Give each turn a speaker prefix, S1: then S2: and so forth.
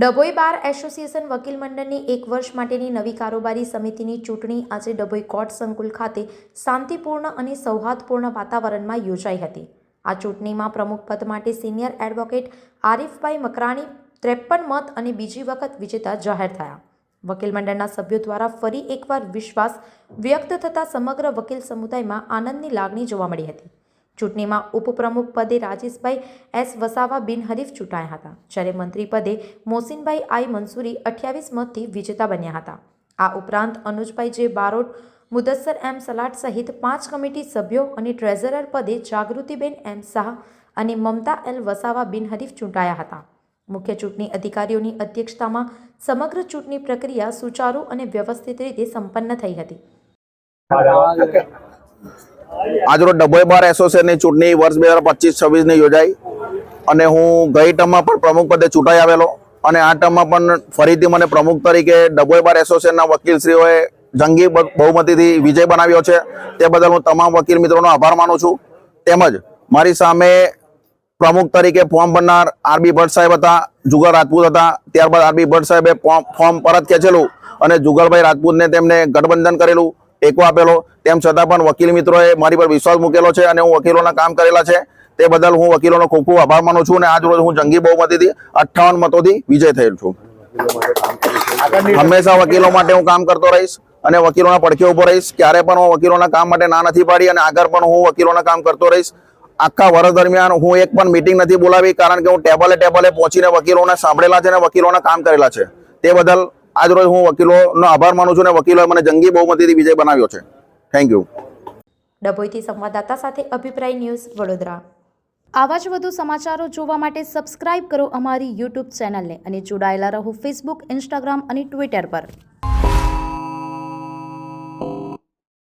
S1: Dabhoi bar association વકીલ મંડળની એક વર્ષ માટેની નવી કારોબારી સમિતિની ચૂંટણી આજે ડભોઈ કોર્ટ સંકુલ ખાતે શાંતિપૂર્ણ અને સૌહાર્દપૂર્ણ વાતાવરણમાં યોજાઈ હતી. આ ચૂંટણીમાં પ્રમુખ પદ માટે સિનિયર એડવોકેટ આરિફભાઈ મકરાણી ત્રેપન મત અને બીજી વખત વિજેતા જાહેર થયા. વકીલ મંડળના સભ્યો દ્વારા ફરી એકવાર વિશ્વાસ વ્યક્ત થતા સમગ્ર વકીલ સમુદાયમાં આનંદની લાગણી જોવા મળી હતી. ચૂંટણીમાં ઉપપ્રમુખ પદે રાજેશભાઈ એસ વસાવા બિનહરીફ ચૂંટાયા હતા. જ્યારે મંત્રી પદે મોહસિનભાઈ આઈ મંસૂરી અઠ્યાવીસ મતથી વિજેતા બન્યા હતા. આ ઉપરાંત અનુજભાઈ જે બારોટ, મુદસ્સર એમ સલાટ સહિત પાંચ કમિટી સભ્યો અને ટ્રેઝરર પદે જાગૃતિબેન એમ શાહ અને મમતા એલ વસાવા બિનહરીફ ચૂંટાયા હતા. મુખ્ય ચૂંટણી અધિકારીઓની અધ્યક્ષતામાં સમગ્ર ચૂંટણી પ્રક્રિયા સુચારુ અને વ્યવસ્થિત રીતે સંપન્ન થઈ હતી.
S2: આજરોજ ડભોઈ બાર એસોસિએશનની ચૂંટણી વર્ષ બે હજાર પચીસ, છવ્વીસની યોજાઈ. અને હું ગઈ ટર્મમાં પણ પ્રમુખ પદે ચૂંટાઈ આવેલો. અને આ ટર્મમાં પણ ફરીથી મને પ્રમુખ તરીકે ડભોઈ બાર એસોસિએશનના વકીલશ્રીઓએ જંગી બહુમતીથી વિજય બનાવ્યો છે. તે બદલ હું તમામ વકીલ મિત્રોનો આભાર માનું છું. તેમજ મારી સામે પ્રમુખ તરીકે ફોર્મ ભરનાર આરબી ભટ્ટ સાહેબ હતા, જુગલ રાજપૂત હતા. ત્યારબાદ આરબી ભટ્ટ સાહેબે ફોર્મ પરત ખેંચેલું અને જુગલભાઈ રાજપૂતને તેમને ગઠબંધન કરેલું. ટેકો આપેલો. તેમ છતાં પણ વકીલ મિત્રોએ મારી પર વિશ્વાસ મૂકેલો છે અને હું વકીલોના કામ કરેલા છે. તે બદલ હું વકીલોનો ખૂબ ખૂબ આભાર માનું છું અને આજ રોજ હું જંગી બહુમતીથી અઠ્ઠાવન મતોથી વિજય થયેલ છું. હંમેશા વકીલો માટે હું કામ કરતો રહીશ અને વકીલોના પડખે ઊભો રહીશ. ક્યારે પણ હું વકીલોના કામ માટે ના નથી પાડી અને આગળ પણ હું વકીલોના કામ કરતો રહીશ. આખા વર્ષ દરમિયાન હું એક પણ મિટિંગ નથી બોલાવી કારણ કે હું ટેબલે ટેબલે પહોંચીને વકીલોને સાંભળેલા છે અને વકીલોના કામ કરેલા છે. તે બદલ આજ રોજ હું વકીલોનો આભાર માનું છું અને વકીલોએ મને જંગી બહુમતીથી વિજય બનાવ્યો છે. થેન્ક યુ
S1: ડભોઈથી સંવાદદાતા સાથે અભિપ્રાય ન્યૂઝ વડોદરા.
S3: આવા જ વધુ સમાચારો જોવા માટે સબસ્ક્રાઇબ કરો અમારી યુટ્યુબ ચેનલને અને જોડાયેલા રહો ફેસબુક ઇન્સ્ટાગ્રામ અને ટ્વિટર પર.